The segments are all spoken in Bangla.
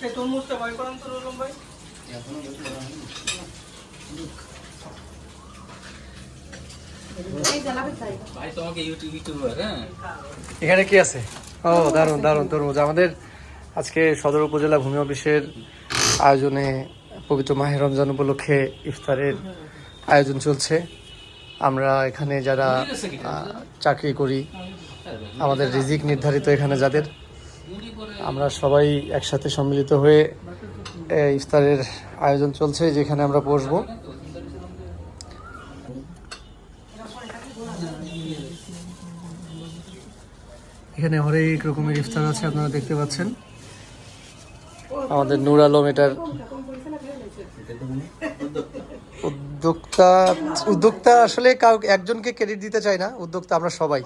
এই তরমুজটা ভাই ইউটিউব হ্যাঁ এখানে কি আছে? ও দারুণ দারুণ তরমুজ। আমাদের আজকে সদর উপজেলা ভূমি অফিসের আয়োজনে পবিত্র মাহে রমজান উপলক্ষে ইফতারের আয়োজন চলছে। আমরা এখানে যারা চাকরি করি, আমাদের রিজিক নির্ধারিত এখানে যাদের, আমরা সবাই একসাথে সম্মিলিত হয়ে ইফতারের আয়োজন চলছে, যেখানে আমরা বসবো। এখানে হরেক রকমের ইফতার আছে, আপনারা দেখতে পাচ্ছেন। আমাদের নূর আলম এটার উদ্যোক্তা উদ্যোক্তা আসলে কাউকে, একজনকে ক্রেডিট দিতে চাই না, উদ্যোক্তা আমরা সবাই।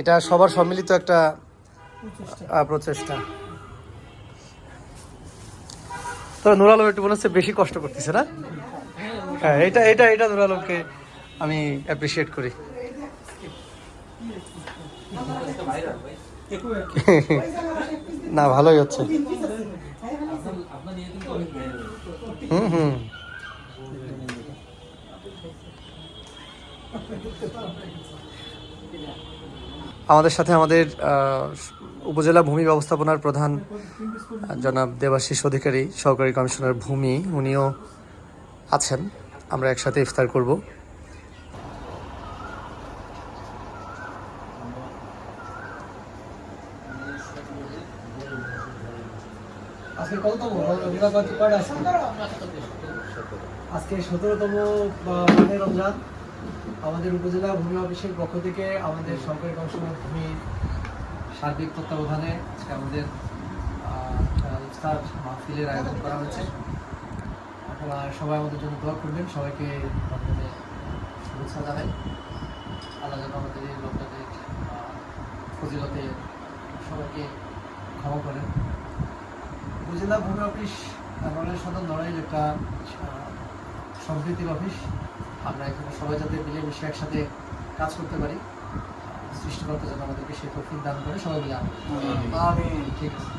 এটা সবার সম্মিলিত একটা প্রচেষ্টা। তবে নূর একটু মনে হচ্ছে বেশি কষ্ট করতেছে না? হ্যাঁ এটা এটা এটা নূর আমি অ্যাপ্রিসিয়েট করি। না, ভালোই হচ্ছে। হুম হুম। আমাদের সাথে আমাদের উপজেলা ভূমি ব্যবস্থাপনার প্রধান জনাব দেবাশিস অধিকারী, সহকারী কমিশনার ভূমি, উনিও আছেন। আমরা একসাথে ইফতার করব। আজকে কততম? আজকে সতেরোতম মাহে রমজান। আমাদের উপজেলা ভূমি অফিসের পক্ষ থেকে আমাদের সরকারি কমিশনার ভূমি সার্বিক তত্ত্বাবধানে আজকে আমাদের ইফতার মাহফিলের আয়োজন করা হয়েছে। আপনারা সবাই আমাদের জন্য দোয়া করবেন। সবাইকে রমজানের শুভেচ্ছা জানাই। আল্লাহ যেন আমাদের রমজানের ফজিলতে সবাইকে ক্ষমা করেন। উপজেলা ভূমি অফিস নড়াইল সদর নড়াইল একটা সম্প্রীতির অফিস। আমরা এখানে সবাই যাতে মিলেমিশে একসাথে কাজ করতে পারি সৃষ্টিকর্তা যেন আমাদেরকে সেই তৌফিক দান করে সবাই মিলে আমি ঠিক আছে।